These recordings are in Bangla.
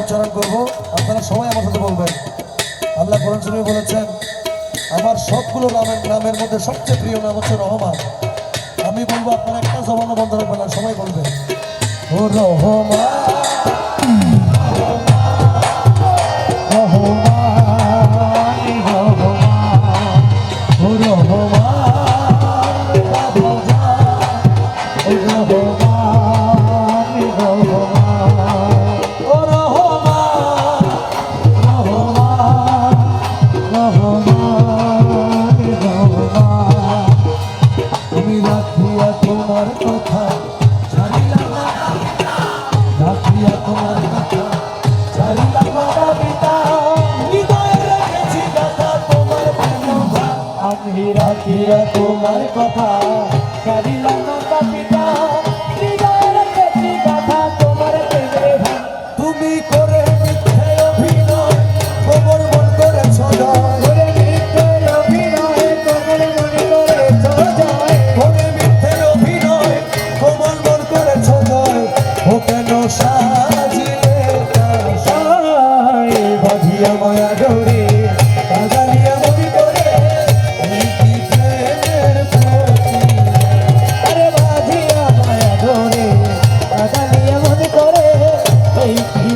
উচ্চারণ করব। আপনারা সবাই আমার সাথে বলবেন। আল্লাহ কোরআন শরীফ বলেছেন, আমার সবগুলো নামের নামের মধ্যে সবচেয়ে প্রিয় নাম হচ্ছে রহমান। আমি বলব, আপনারা একটা জমানো বন্ধ রাখবেন না, সবাই বলবেন, ও রহমান।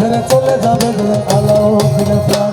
ছেড়ে চলে যাবে আলো ফিরে প্রাণ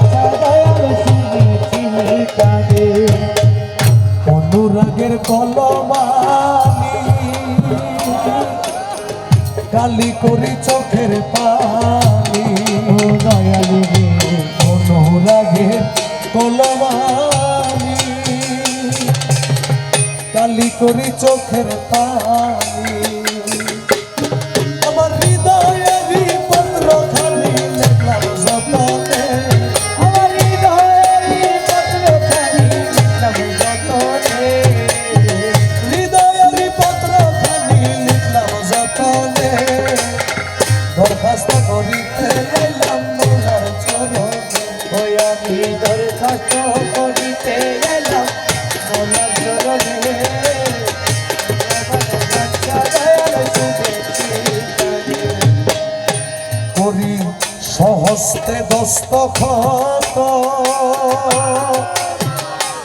কারে অনুরাগের কলমানি কালি করি চোখের পানি। দয়ালি অনুরাগের কলমানি কালি করি চোখের পানি। মস্ত ক্ষত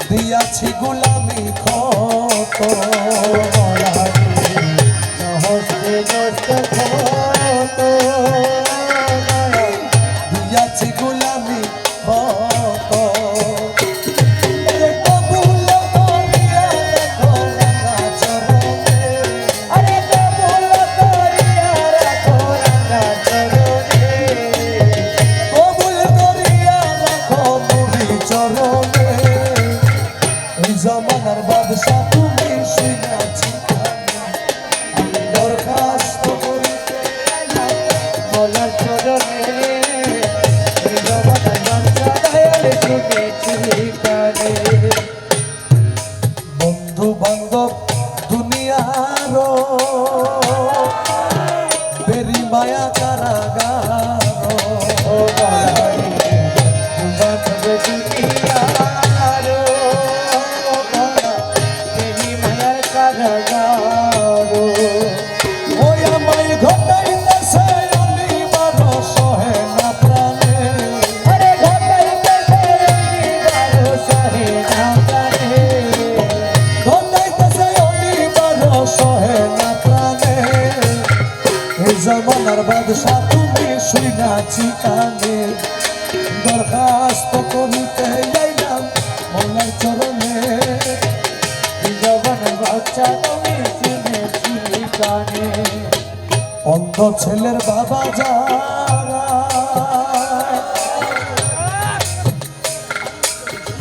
দিয়াছি গুলামি ক্ষত। zamanlar vardı sen তুমি শুই নাচি কানে দরখাস্ত করিতে যাইলাম মৌলার চরণে। জবান বাচ্চা তুমি শুনেছি গানে অন্ধ ছেলের বাবা যারা।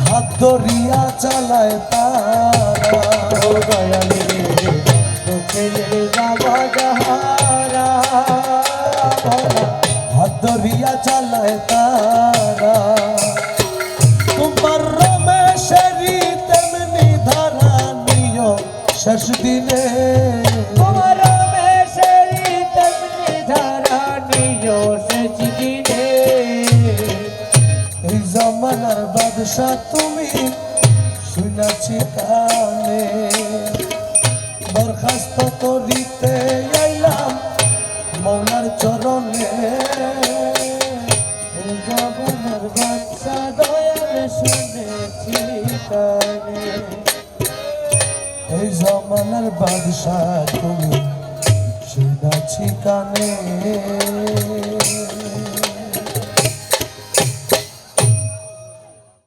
হাত ধরিয়া চালায় তারা। দয়ালে তো বাবা ভরা হাত ধরিয়া চালায় তারা। তোমার রমেশেরই তেমনি ধারা নিয় শেষ দিনে। তোমার মেশেরি তেমনি ধারা নিয় সেচ দিনে। এই জমানার বাদশা তুমি শুনাছি কানে। বরখাস্ত করিতে মৌলার চরণে। জবনার বাচ্চা দয়াল শুনেছি কানে এই জমানার বাদশা তুমি শুনাছি কানে